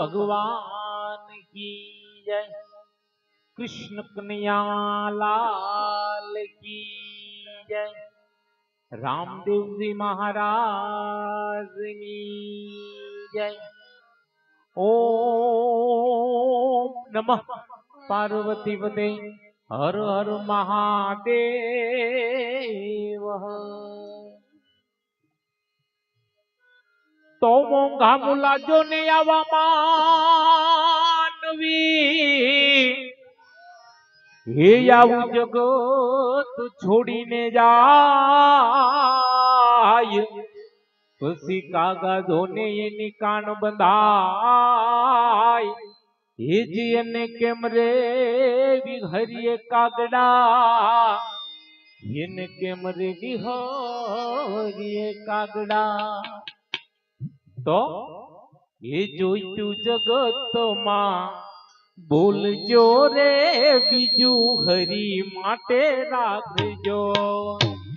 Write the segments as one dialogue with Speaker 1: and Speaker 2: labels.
Speaker 1: भगवान की जय। कृष्ण कन्या लाल की जय। रामदेव जी महाराज की जय। ओम नमः। पार्वती पते। हर हर महादेव। તો મોંઘા મુલાજો ને આવા માનવી હે આવું જગત છોડીને જાય. પછી કાગળો ને એની કાન બંધાય. હેજી એને કેમ રે વિહરીએ કાગડા? એને કેમ રે વિહરીએ કાગડા? તો એ જોઈતું જગતમાં બોલજો રે બીજું હરી માટે રાખજો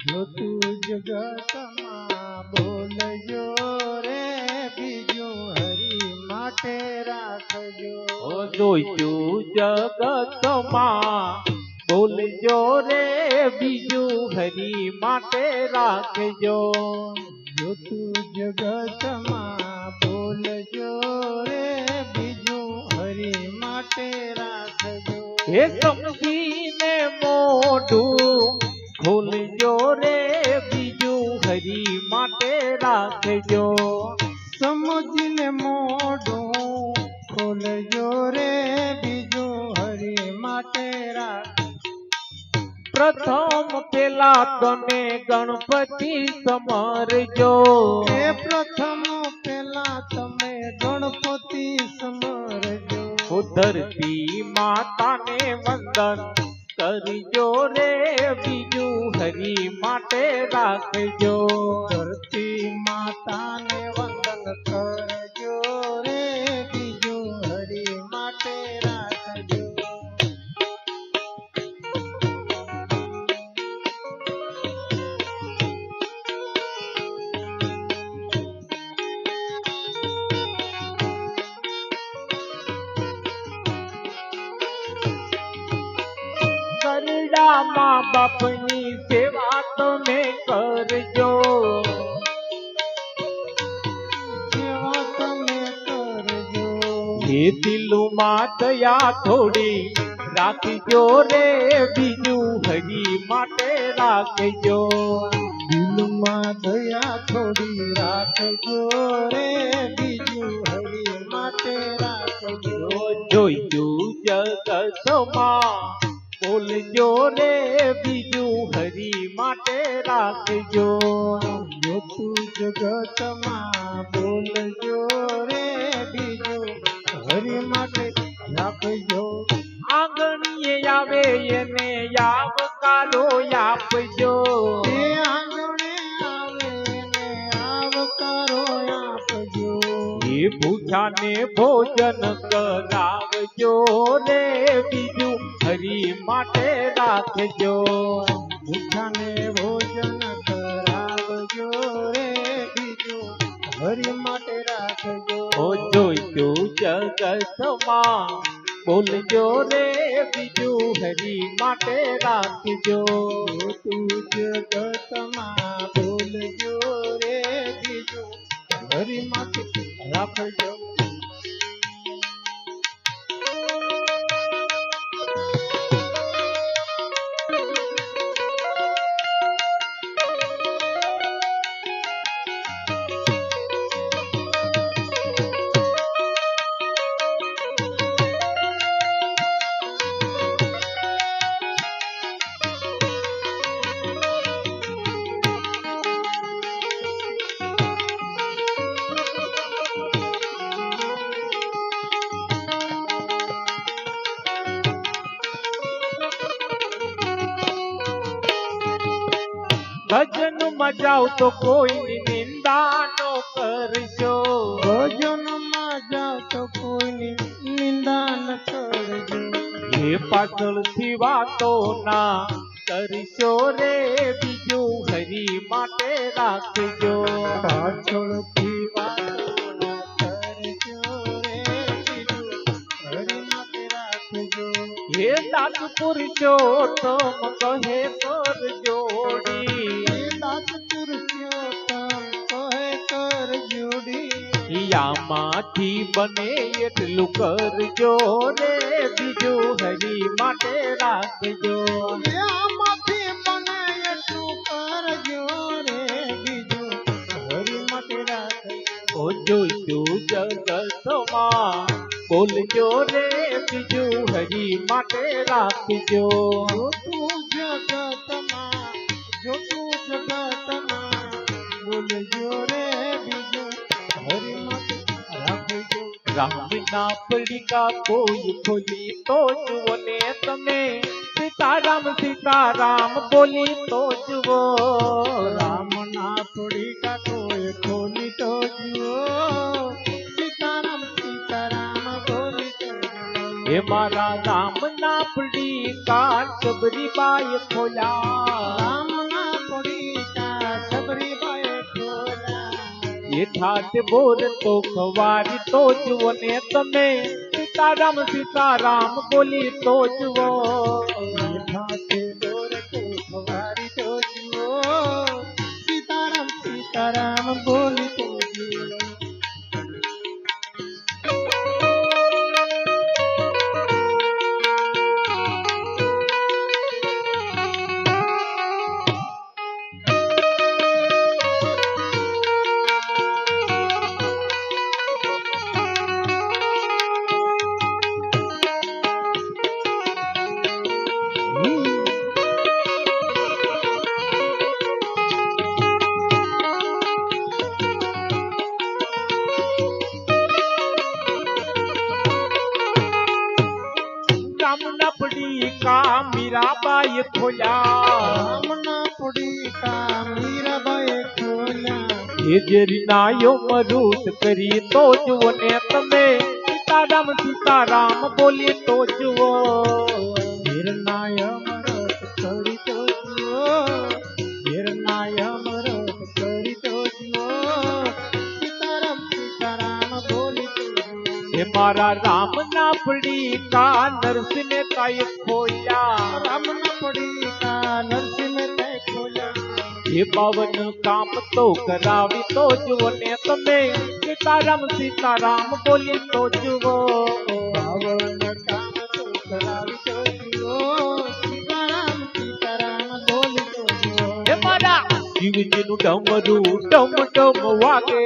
Speaker 2: જો તું જગતમાં બોલજો રે બીજું હરી માટે રાખજો
Speaker 1: ઓ જોઈતું જગતમાં બોલજો રે બીજું હરી માટે રાખજો
Speaker 2: જો તું જગતમાં
Speaker 1: હે સમજીને મોઢું ખોલજો રે બીજું હરી માટે રાખજો
Speaker 2: સમજીને મોઢું ખોલજો રે બીજું હરી માટે રાખ
Speaker 1: પ્રથમ પેલા તમે ગણપતિ સમરજો
Speaker 2: પ્રથમ પેલા તમે ગણપતિ સમરજો
Speaker 1: ઓ ધરતી માતાને વંદન કરજો રે બીજું હરી માટે રાખજો.
Speaker 2: ધરતી માતાને વંદન
Speaker 1: ગરડા મા બાપની સેવા તમે કરજો
Speaker 2: સેવા તમે કરજો
Speaker 1: એ દિલમાં દયા થોડી રાખજો રે બીજું હરી માટે રાખજો
Speaker 2: દિલમાં દયા થોડી રાખજો રે બીજું હરી માટે રાખજો
Speaker 1: જોઈતું જગતમાં બોલજો રે બીજું હરી માટે રાખજો.
Speaker 2: જગતમાં બોલજો
Speaker 1: બોલજો રે બીજું હરી માટે રાખજો.
Speaker 2: भजन मजाओ तो कोई निंदा
Speaker 1: नो करो भजन मजाओ तो कोई निंदा न करो ये
Speaker 2: पाटल थी बातो ना करो
Speaker 1: रे बीजो हरी माटे राखजो। पाटल
Speaker 2: थी दादपुर चो तो कहे
Speaker 1: યામાંથી બને એટલું કરજો રે બીજું હરી માટે રાખજો.
Speaker 2: આમાંથી બને એટલું કરજો રે બીજું હરી માટે રાખજો.
Speaker 1: જોઈશું જગતમાં બોલજો રે બીજું હરી માટે રાખજો.
Speaker 2: તું રાખજો
Speaker 1: રામ ના પડીકા કોઈ ખોલી તો જુઓ ને તમે સીતારામ સીતારામ બોલી તો જુઓ રામ
Speaker 2: રામના થોડી કોઈ ખોલી તો જુઓ સીતારામ સીતારામ બોલી તો જુઓ.
Speaker 1: હે મારા રામ ના પડીકા સબરી બાઈ ખોલ્યા
Speaker 2: રામના ખોલ્યા.
Speaker 1: એ ઠાઠ બોર તો ખવારી તો જુઓ ને તમે સીતારામ સીતારામ બોલી તો જુઓ
Speaker 2: હાથે દોર તો ખવારી તો જુઓ. સીતારામ સીતારામ બોલી તો જુઓ.
Speaker 1: पड़ी का मीरा बाई
Speaker 2: खोला। कामना पड़ी का
Speaker 1: मीराबाई खोया ये जेरी नायो मरूत करी तो जुओ ने तमे सीताराम सीताराम बोले
Speaker 2: तो जुओ। करी तो जुओ। नायो मरूत तो सीताराम सीताराम बोले तो जुओ। मारा राम
Speaker 1: ना पड़ी का नरसिंह પડીકા નરસિંહ કાય ખોલ્યા
Speaker 2: રામના પડીકા નરસિંહ મહેતાએ ખોલ્યા.
Speaker 1: એ પાવન કામ તો કરાવી તો જુઓ ને તમે સીતારામ સીતારામ બોલી તો જુઓ
Speaker 2: પાવન કામ તો કરાવી તો જુઓ. સીતારામ સીતારામ બોલી તો જુઓ.
Speaker 1: હે મારા શિવજીનું ડમરું ડમ ડમ વાગે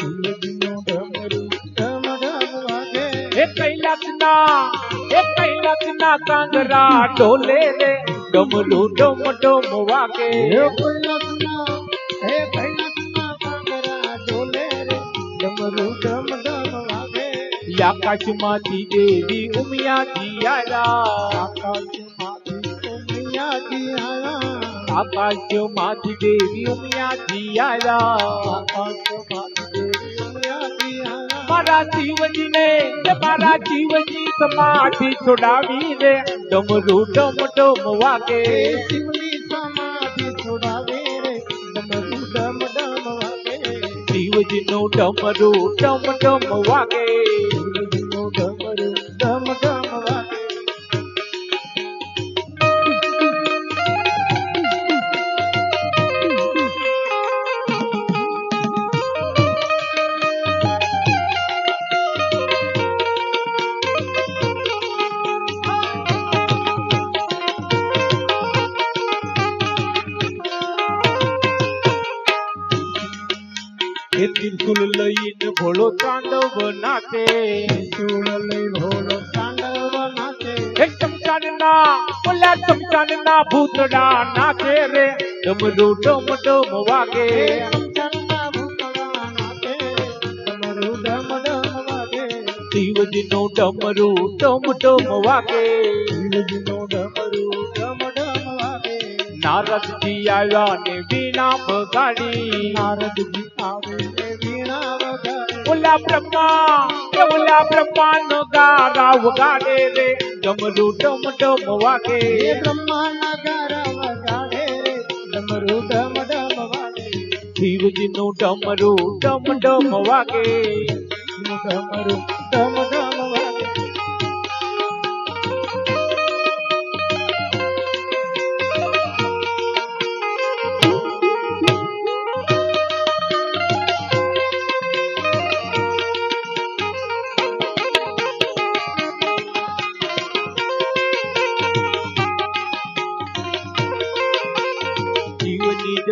Speaker 2: શિવજીનું ડમરું ડમ ડમ વાગે.
Speaker 1: એ કૈલાસના એ કૈલાસ ના કાંગરા ઢોલે રે ડમરું ડમ ડમ વાગે.
Speaker 2: હે કૈલાસ ના હે કૈલાસ ના કાંગરા ઢોલે રે ડમરું ડમ ડમ વાગે.
Speaker 1: આકાશમાંથી દેવી ઉમિયા દિયારા
Speaker 2: આકાશમાંથી ઉમિયા દિયારા
Speaker 1: આકાશમાંથી દેવી ઉમિયા દિયારા
Speaker 2: આકાશમાંથી
Speaker 1: મારા શિવજીને એ મારા શિવજી સમાધિ છોડાવી રે ડમરું ડમ ડમ વાગે
Speaker 2: એ શિવની સમાધિ છોડાવે રે. ડમરું ડમ ડમ વાગે.
Speaker 1: શિવજીનું ડમરું ડમ ડમ વાગે નાચે
Speaker 2: ચૂડલી ભોળો તાંડવ નાચે.
Speaker 1: એ ચમચાનના ઓલા ચમચાનના ભૂતડા નાચે રે ડમરું ડમ ડમ વાગે
Speaker 2: એ ચમચમના ભૂતળા નાચે. ડમરું ડમ ડમ વાગે.
Speaker 1: શિવજીનું ડમરુ ડમ ડમ વાગે
Speaker 2: શિવજીનું ડમરું ડમ ડમ વાગે.
Speaker 1: નારદજી આવ્યા ને વીણા બગાડી
Speaker 2: નારદજી આવે.
Speaker 1: ઓલા બ્રહ્મા એ ઓલા બ્રહ્મા નો ગારા વગાડે રે ડમરું ડમ ડમ વાગે
Speaker 2: એ બ્રહ્માના ગારા વગાડે રે. ડમરું ડમ ડમ વાગે.
Speaker 1: શિવજીનું ડમરું ડમ ડમ વાગે
Speaker 2: ડમરું ડમ ડમ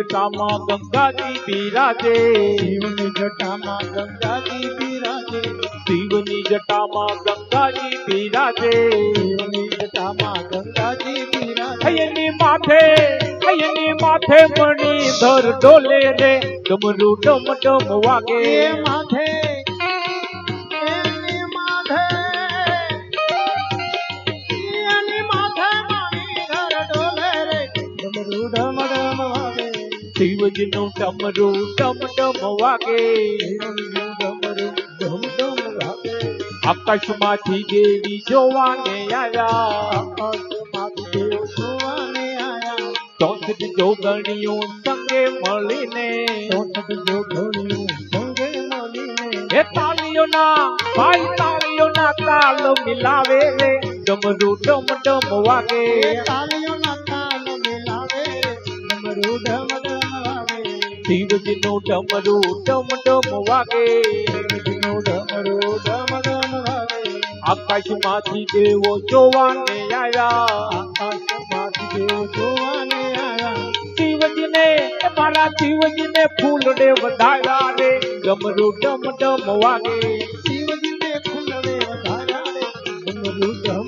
Speaker 1: जटा माँ
Speaker 2: गंगा की पीरा दे
Speaker 1: शिवनी जटा माँ गंगा
Speaker 2: की पीरा दे शिवनी
Speaker 1: जटा माँ गंगा जी बिराजे। शिवनी जटा माँ गंगा की जी
Speaker 2: बिराजे माथे अयनी माथे मणि धर डोले रे। डमरू डम डम वागे माथे
Speaker 1: શિવજીનું ડમરું ડમ ડમ વાગે. આકાશમાંથી દેવી જોવાને આવ્યા ચોસઠ જોગણીઓ સંગે મળીને
Speaker 2: ચોસઠ જોગણીઓ સંગે મળીને
Speaker 1: એ તાળીઓના ભાઈ તાળીઓના તાલ મિલાવે રે. ડમરું ડમ ડમ વાગે.
Speaker 2: એ
Speaker 1: શિવજીનું ડમરું ડમ ડમ વાગે.
Speaker 2: શિવજીનું ડમરું ડમ ડમ વાગે
Speaker 1: આકાશમાંથી દેવો જોવાને આવ્યા
Speaker 2: આકાશમાંથી દેવ જોવાને આયા.
Speaker 1: શિવજીને મારા શિવજીને ફૂલડે વધાર્યા રે. ડમરું ડમ ડમ વાગે.
Speaker 2: શિવજીને ફૂલવે વધાર્યા રે. ડમરું ડમ ડમ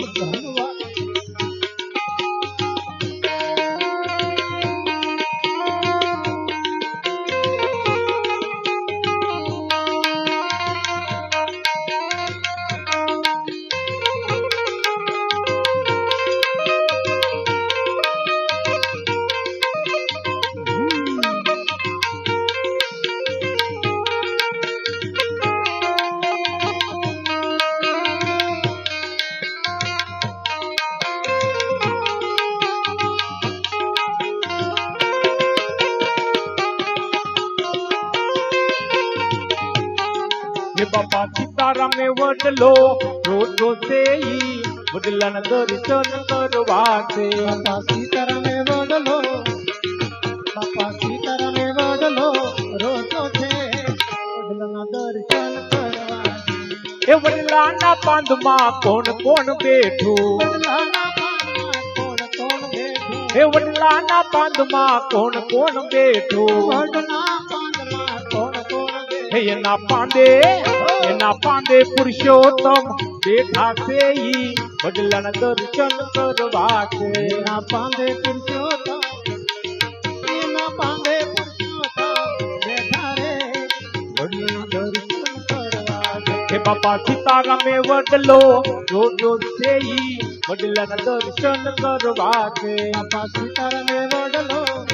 Speaker 1: સીતારામે વડલો રોજ રોજે ઈ વડલાના દર્શન કરવા છે
Speaker 2: બાપા સીતારામે વડલો બાપા સીતારામે વડલો રોજો છે વડલાના દર્શન કરવા
Speaker 1: એ વડલાના પાંદમાં કોણ કોણ બેઠું
Speaker 2: વડલાના પાનમાં કોણ કોણ બેઠું
Speaker 1: હે વડલાના પાંદમાં કોણ કોણ બેઠું
Speaker 2: વડના પાનમાં કોણ કોણ
Speaker 1: હે
Speaker 2: બેઠું
Speaker 1: એના પાંદે એના પાંદે
Speaker 2: ना पांदे पुरुषोत्तम देखा से
Speaker 1: ही बदलन दर्शन करवा के ना पांदे पुरुषोत्तम बाबा सीता सीताराम वो
Speaker 2: जो जो से ही बदलन दर्शन करवा के बाबा
Speaker 1: सीता सीताराम वो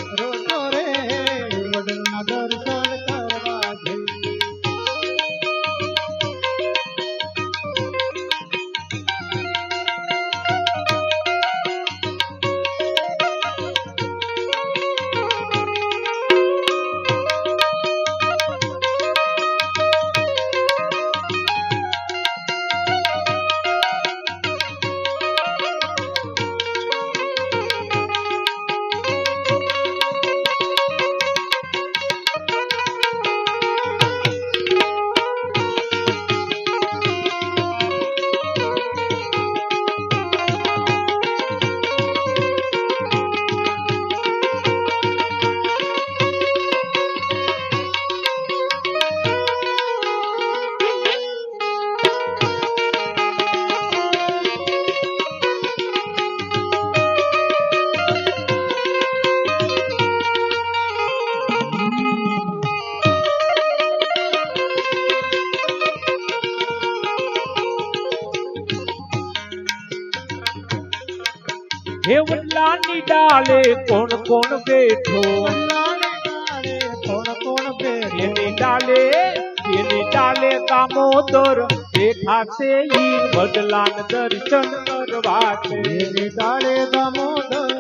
Speaker 1: કોણ કોણ બેઠો
Speaker 2: વડલાને ડાળે કોણ કોણ બેઠું
Speaker 1: એની ડાલે એની ડાલે દામોદર બેઠા છે ઈ વડલાન દર્શન કરવા છે
Speaker 2: એની ડાળે દામોદર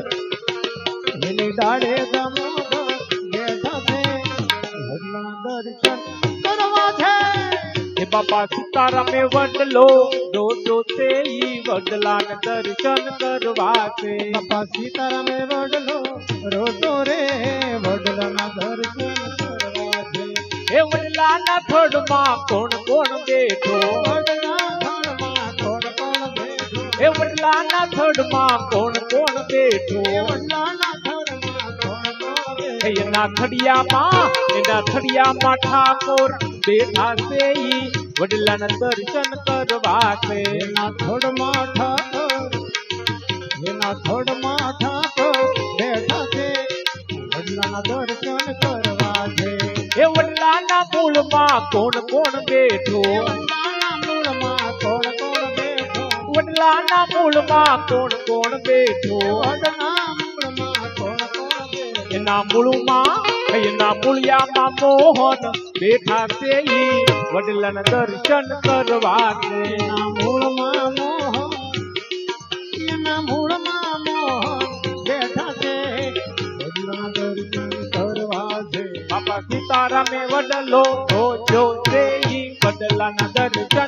Speaker 2: એની ડાળે દામોદર બેઠા છે વડલા દર્શન કરવા છે
Speaker 1: હે બાપા સીતારામે વડલો રોજો છે ઈ વડલાન દર્શન કરવા છે
Speaker 2: બાપા સીતારામે વડલો રોતો રે વડલાના દર્શન કરવા છે
Speaker 1: એ વડલાના થડમાં કોણ કોણ બેઠો? એ વડલાના થડમાં કોણ કોણ બેઠું? એના થડિયામાં એના થડિયામાં ઠાકોર બેઠા છે ઈ. વડલાના દર્શન કરવા છે.
Speaker 2: એના થોડમાં ઠાકર એના થોડમાં ઠાકર બેઠા છે. વડલાના દર્શન કરવા છે.
Speaker 1: એ વડલાના મૂળમાં કોણ કોણ બેઠો?
Speaker 2: મૂળમાં કોણ કોણ બેઠો?
Speaker 1: વડલાના મૂળમાં કોણ કોણ બેઠો?
Speaker 2: વડના મૂળમાં કોણ કોણ બેઠો?
Speaker 1: એના મૂળમાં એના મૂળિયામાં મોહન બેઠા છે ઈ વડલાના દર્શન કરવા છે
Speaker 2: મૂળમાં મોહન એના મૂળમાં મોહન બેઠા છે. વડલાના દર્શન કરવા છે
Speaker 1: બાપા સીતારામે વડલો જોજો છે ઈ. વડલાના દર્શન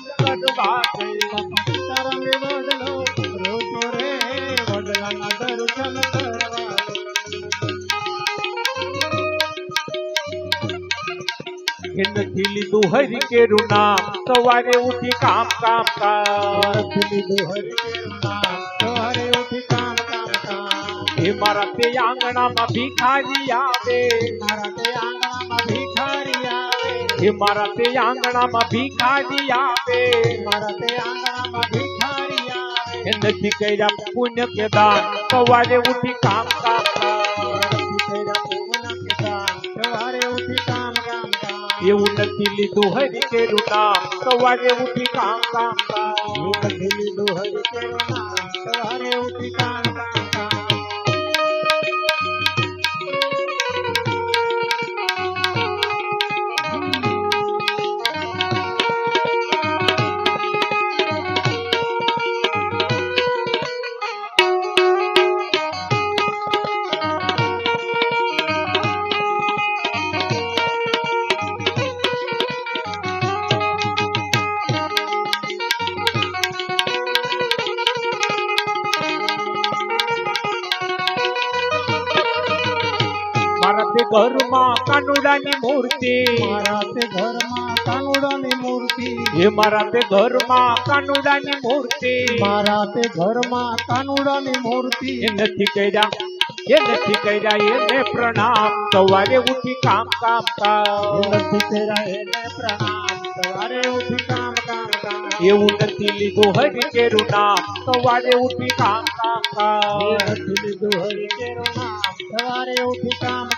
Speaker 1: લીધું હરિ કેરું નામ સવારે ઉઠી કામ કામ કામ
Speaker 2: નથી લીધું હરિકેરું નામ સવારે ઉઠી કામ કામ કામ
Speaker 1: એ મારા તે આંગણામાં ભિખારી આવે
Speaker 2: મારા તે આંગણામાં ભિખારી આવે
Speaker 1: એ મારા તે આંગણામાં ભિખારી આવે
Speaker 2: મારા તે આંગણામાં ભિખારી આવે
Speaker 1: એ નથી કર્યા પુણ્ય કે દાન સવારે ઉઠી કામ કામ કામ येऊन दिली दोहरी केरू
Speaker 2: नाम सवारे उठी काम काम काम। येऊन दिली दोहरी केरू
Speaker 1: नाम सवारे उठी काम। મૂર્તિ
Speaker 2: મારા તે ઘરમાં કાનુડાની મૂર્તિ
Speaker 1: એ મારા તે ઘરમાં કાનુડાની મૂર્તિ
Speaker 2: મારા તે ઘરમાં કાનુડાની મૂર્તિ
Speaker 1: એ નથી કર્યા એ નથી કર્યા એને પ્રણામ સવારે ઉઠી કામ કામ કામ
Speaker 2: નથી તેરા એને પ્રણામ સવારે ઉઠી કામ કામ કામ
Speaker 1: એવું નથી લીધું હરિ કેરું નામ સવારે ઉઠી કામ કામ કામ
Speaker 2: નથી લીધું હરિકેરું નામ સવારે ઉઠી કામ કામ કામ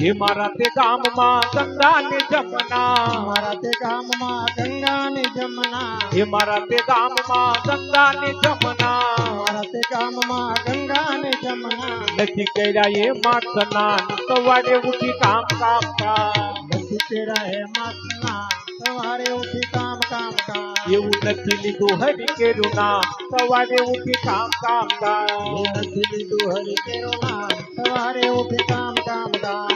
Speaker 1: એ મારા તે ગામમાં ગંગા ને જમના
Speaker 2: મારા તે ગામમાં ગંગા ને જમના
Speaker 1: એ મારા તે ગામમાં ગંગા ને જમના
Speaker 2: મારા તે ગામમાં ગંગા ને જમના
Speaker 1: નથી કર્યા એ માં સ્નાન સવારે ઉઠી કામ કામ કામ
Speaker 2: નથી તેરા એમાં સ્નાન સવારે ઉઠી કામ કામ કામ
Speaker 1: એવું નથી લીધું હરિ કેરું નામ સવારે ઉઠી કામ કામ
Speaker 2: એ
Speaker 1: કામ
Speaker 2: નથી લીધું હરિકેરું નામ સવારે ઉઠી કામ કામ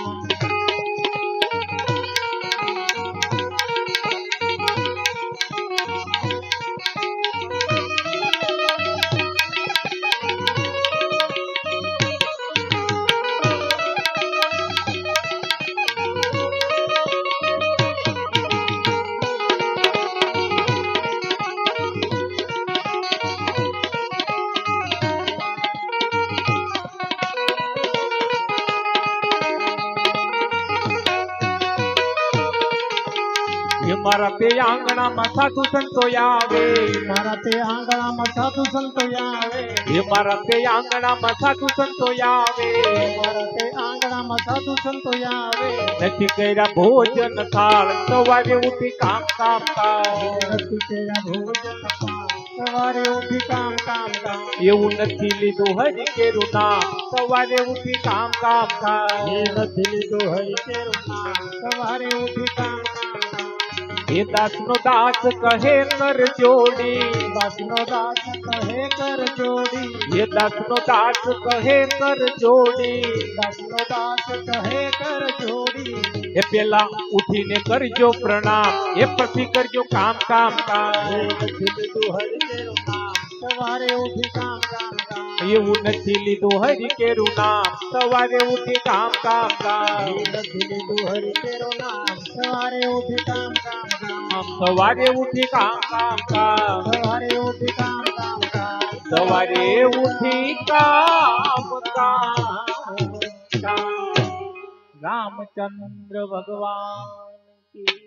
Speaker 1: તે આંગણામાં સાધુ સંતો આવે
Speaker 2: મારા તે આંગણામાં સાધુ સંતો આવે
Speaker 1: એ મારા તે આંગણામાં સાધુ સંતો આવે
Speaker 2: મારા તે આંગણામાં સાધુ સંતો આવે
Speaker 1: નથી કર્યા ભોજન થાળ સવારે ઉઠી કામ કામ કામ
Speaker 2: નથી તેરા ભોજન પાન. સવારે ઉઠી કામ કામ કામ
Speaker 1: એવું નથી લીધું હરિ કેરું નામ સવારે ઉઠી કામ કામ
Speaker 2: એ
Speaker 1: કામ
Speaker 2: નથી લીધું હરિ કેરું નામ સવારે ઉઠી કામ કામ કામ
Speaker 1: એ દાસ નો દાસ કહે કર જોડી
Speaker 2: દાસનો દાસ કહે કર જોડી
Speaker 1: એ દાસ નો દાસ કહે કર જોડી
Speaker 2: દાસનો દાસ કહે કર જોડી
Speaker 1: એ પેલા ઉઠીને કરજો પ્રણામ એ પછી કરજો કામ કામ
Speaker 2: એ
Speaker 1: કામ
Speaker 2: નથી લીધું હરિ કેરું નામ સવારે ઉઠી કામ કામ કામ
Speaker 1: એવું નથી લીધું હરિ કેરું નામ સવારે ઉઠી કામ કામ
Speaker 2: એ
Speaker 1: કામ
Speaker 2: નથી લીધું હરિ કેરું નામ સવારે ઉઠી કામ કામ કામ
Speaker 1: સવારે ઉઠી કામ કામ કામ
Speaker 2: સવારે ઉઠી કામ કામ કામ
Speaker 1: સવારે ઉઠી કામ કામ
Speaker 2: કામ
Speaker 1: રામચંદ્ર ભગવાન કી